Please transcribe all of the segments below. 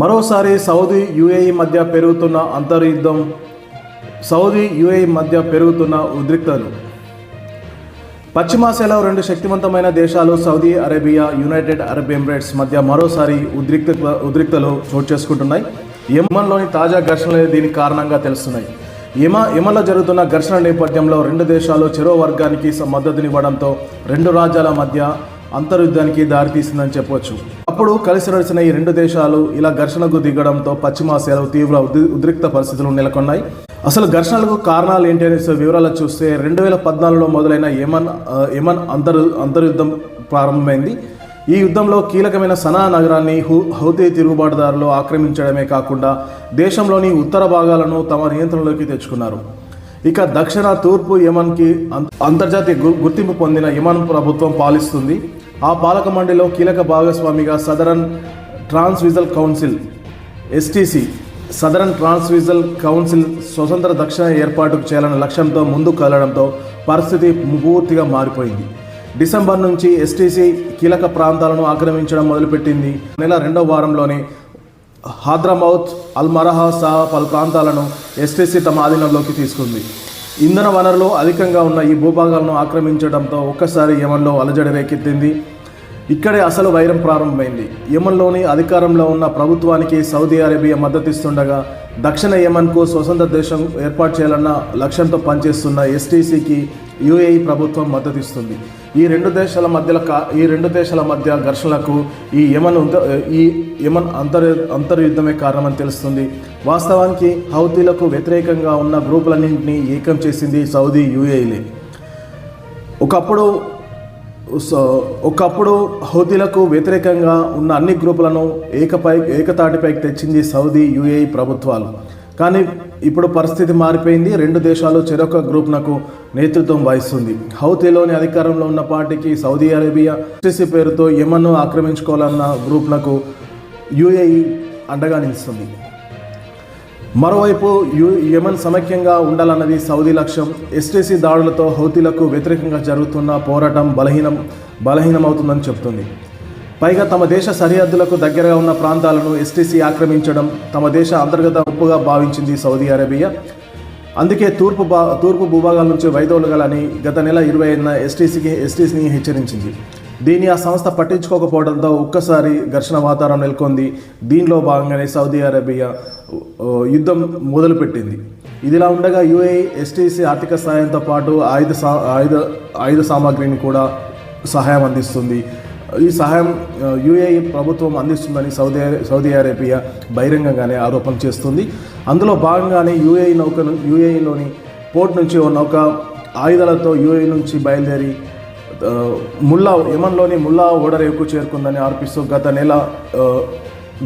మరోసారి Saudi UAE మధ్య పెరుగుతున్న అంతర్యుద్ధం సౌదీ యుఏఈ మధ్య పెరుగుతున్న ఉద్రిక్తలు. పశ్చిమాసియాలో రెండు శక్తివంతమైన దేశాలు Saudi Arabia United Arab Emirates మధ్య మరోసారి ఉద్రిక్త ఉద్రిక్తలు చోటు చేసుకుంటున్నాయి. యమన్లోని తాజా ఘర్షణలు దీనికి కారణంగా తెలుస్తున్నాయి. యమ యమన్లో జరుగుతున్న ఘర్షణ నేపథ్యంలో రెండు దేశాలు చెరో వర్గానికి మద్దతునివ్వడంతో రెండు రాజ్యాల మధ్య అంతర్యుద్ధానికి దారితీసిందని చెప్పవచ్చు అప్పుడు కలిసి నడిచిన ఈ రెండు దేశాలు ఇలా ఘర్షణకు దిగడంతో పశ్చిమాసియాలో తీవ్ర ఉద్రి- ఉద్రిక్త పరిస్థితులు నెలకొన్నాయి. అసలు ఘర్షణలకు కారణాలు ఏంటి అనేసి వివరాలు చూస్తే రెండు వేల పద్నాలుగులో మొదలైన యమన్ యమన్ అంతర్ అంతర్యుద్ధం ప్రారంభమైంది. ఈ యుద్ధంలో కీలకమైన సనా నగరాన్ని హూ హౌతీ తిరుగుబాటుదారులు ఆక్రమించడమే కాకుండా దేశంలోని ఉత్తర భాగాలను తమ నియంత్రణలోకి తెచ్చుకున్నారు. ఇక దక్షిణ తూర్పు యమన్కి అంతర్జాతీయ గు- గుర్తింపు పొందిన యమన్ ప్రభుత్వం పాలిస్తుంది. ఆ పాలక మండలిలో కీలక భాగస్వామిగా southern transitional council STC southern transitional council స్వతంత్ర దక్షిణ ఏర్పాటుకు చేయాలన్న లక్ష్యంతో ముందుకు కదలడంతో పరిస్థితి పూర్తిగా మారిపోయింది. డిసెంబర్ నుంచి ఎస్టీసీ కీలక ప్రాంతాలను ఆక్రమించడం మొదలుపెట్టింది. నెల రెండో వారంలోనే హాద్రామౌత్ అల్మరహా సహా పలు ప్రాంతాలను ఎస్టీసీ తమ ఆధీనంలోకి తీసుకుంది. ఇంధన వనరులు అధికంగా ఉన్న ఈ భూభాగాలను ఆక్రమించడంతో ఒక్కసారి యమన్లో అలజడి రేకెత్తింది. ఇక్కడే అసలు వైరం ప్రారంభమైంది. యమన్లోని అధికారంలో ఉన్న ప్రభుత్వానికి సౌదీ అరేబియా మద్దతిస్తుండగా దక్షిణ యమన్కు స్వతంత్ర దేశం ఏర్పాటు చేయాలన్న లక్ష్యంతో పనిచేస్తున్న ఎస్టీసీకి యుఏఈ ప్రభుత్వం మద్దతిస్తుంది. ఈ రెండు దేశాల మధ్యలో కా ఈ రెండు దేశాల మధ్య ఘర్షణలకు ఈ యమన్ ఈ యమన్ అంతర్ అంతర్యుద్ధమే కారణమని తెలుస్తుంది. వాస్తవానికి హౌతీలకు వ్యతిరేకంగా ఉన్న గ్రూపులన్నింటినీ ఏకం చేసింది సౌదీ యుఏఈలే. ఒకప్పుడు సో ఒకప్పుడు హౌతీలకు వ్యతిరేకంగా ఉన్న అన్ని గ్రూపులను ఏకపై ఏకతాటిపైకి తెచ్చింది సౌదీ యుఏఈ ప్రభుత్వాలు. కానీ ఇప్పుడు పరిస్థితి మారిపోయింది. రెండు దేశాలు చెరొక గ్రూప్నకు నేతృత్వం వహిస్తుంది. హౌతీలోని అధికారంలో ఉన్న పార్టీకి సౌదీ అరేబియా ఎస్టీసీ పేరుతో యమన్ను ఆక్రమించుకోవాలన్న గ్రూప్నకు యుఏఈ అండగా నిలుస్తుంది. మరోవైపు యు యమన్ సమైక్యంగా ఉండాలన్నది సౌదీ లక్ష్యం. ఎస్టీసీ దాడులతో హౌతీలకు వ్యతిరేకంగా జరుగుతున్న పోరాటం బలహీనం బలహీనమవుతుందని చెబుతుంది పైగా తమ దేశ సరిహద్దులకు దగ్గరగా ఉన్న ప్రాంతాలను ఎస్టీసీ ఆక్రమించడం తమ దేశ అంతర్గత ఉప్పుగా భావించింది సౌదీ అరేబియా. అందుకే తూర్పు బా తూర్పు భూభాగాల నుంచి వైదొలగాలని గత నెల ఇరవై ఐదున ఎస్టీసీకి ఎస్టీసీని హెచ్చరించింది. దీన్ని ఆ సంస్థ పట్టించుకోకపోవడంతో ఒక్కసారి ఘర్షణ వాతావరణం నెలకొంది. దీనిలో భాగంగానే సౌదీ అరేబియా యుద్ధం మొదలుపెట్టింది. ఇదిలా ఉండగా యుఏఈ ఎస్టీసీ ఆర్థిక సహాయంతో పాటు ఆయుధ సా ఆయుధ ఆయుధ సామాగ్రిని కూడా సహాయం అందిస్తుంది. ఈ సహాయం ఆ, యుఏఈ ప్రభుత్వం అందిస్తుందని సౌదీ సౌదీ అరేబియా బహిరంగంగానే ఆరోపణ చేస్తుంది. అందులో భాగంగానే యుఏఈ నౌక యుఏఈలోని పోర్ట్ నుంచి ఓ నౌక ఆయుధాలతో యుఏఈ నుంచి బయలుదేరి ముల్లా యమన్లోని ముల్లా ఓడరేవుకు చేరుకుందని ఆర్పిస్తూ గత నెల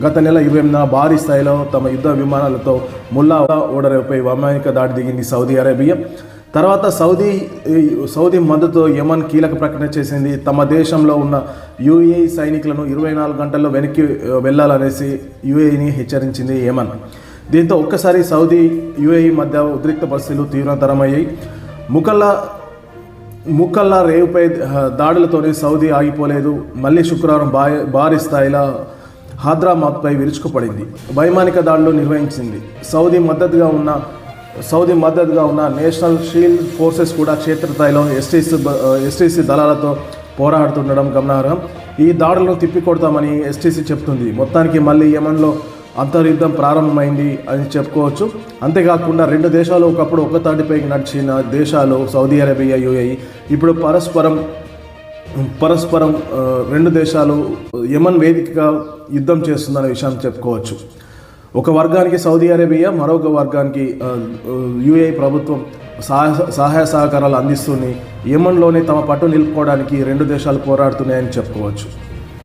గత నెల ఇరవై ఎనిమిదిన భారీ స్థాయిలో తమ యుద్ధ విమానాలతో ముల్లా ఓడరేవుపై వైమానిక దాడి దిగింది సౌదీ అరేబియా. తర్వాత సౌదీ సౌదీ మద్దతు యమన్ కీలక ప్రకటన చేసింది. తమ దేశంలో ఉన్న యుఏఈ సైనికులను ఇరవై నాలుగు గంటల్లో వెనక్కి వెళ్ళాలనేసి యుఏఈని హెచ్చరించింది యమన్. దీంతో ఒక్కసారి సౌదీ యుఏఈ మధ్య ఉద్రిక్త పరిస్థితులు తీవ్రతరమయ్యాయి. ముఖల్లా ముక్కల్లా రేవుపై దాడులతోనే సౌదీ ఆగిపోలేదు. మళ్ళీ శుక్రవారం భారీ భారీ స్థాయిలో హైదరాబాద్పై విరుచుకుపడింది. వైమానిక దాడులు నిర్వహించింది. సౌదీ మద్దతుగా ఉన్న సౌదీ మద్దతుగా ఉన్న నేషనల్ షీల్డ్ ఫోర్సెస్ కూడా క్షేత్రస్థాయిలో ఎస్టీసీ ఎస్టీసీ దళాలతో పోరాడుతుండడం గమనార్హం. ఈ దాడులను తిప్పికొడతామని ఎస్టీసీ చెప్తుంది. మొత్తానికి మళ్ళీ యమన్లో అంతర్యుద్ధం ప్రారంభమైంది అని చెప్పుకోవచ్చు. అంతేకాకుండా రెండు దేశాలు ఒకప్పుడు ఒక తాటిపైకి నడిచిన దేశాలు సౌదీ అరేబియా యుఏఈ. ఇప్పుడు పరస్పరం పరస్పరం రెండు దేశాలు యమన్ వేదికగా యుద్ధం చేస్తుందనే విషయాన్ని చెప్పుకోవచ్చు. ఒక వర్గానికి సౌదీ అరేబియా మరొక వర్గానికి యుఏఈ ప్రభుత్వం సహాయ సహాయ సహకారాలు అందిస్తుంది. యమన్లోనే తమ పట్టు నిలుపుకోవడానికి రెండు దేశాలు పోరాడుతున్నాయని చెప్పుకోవచ్చు.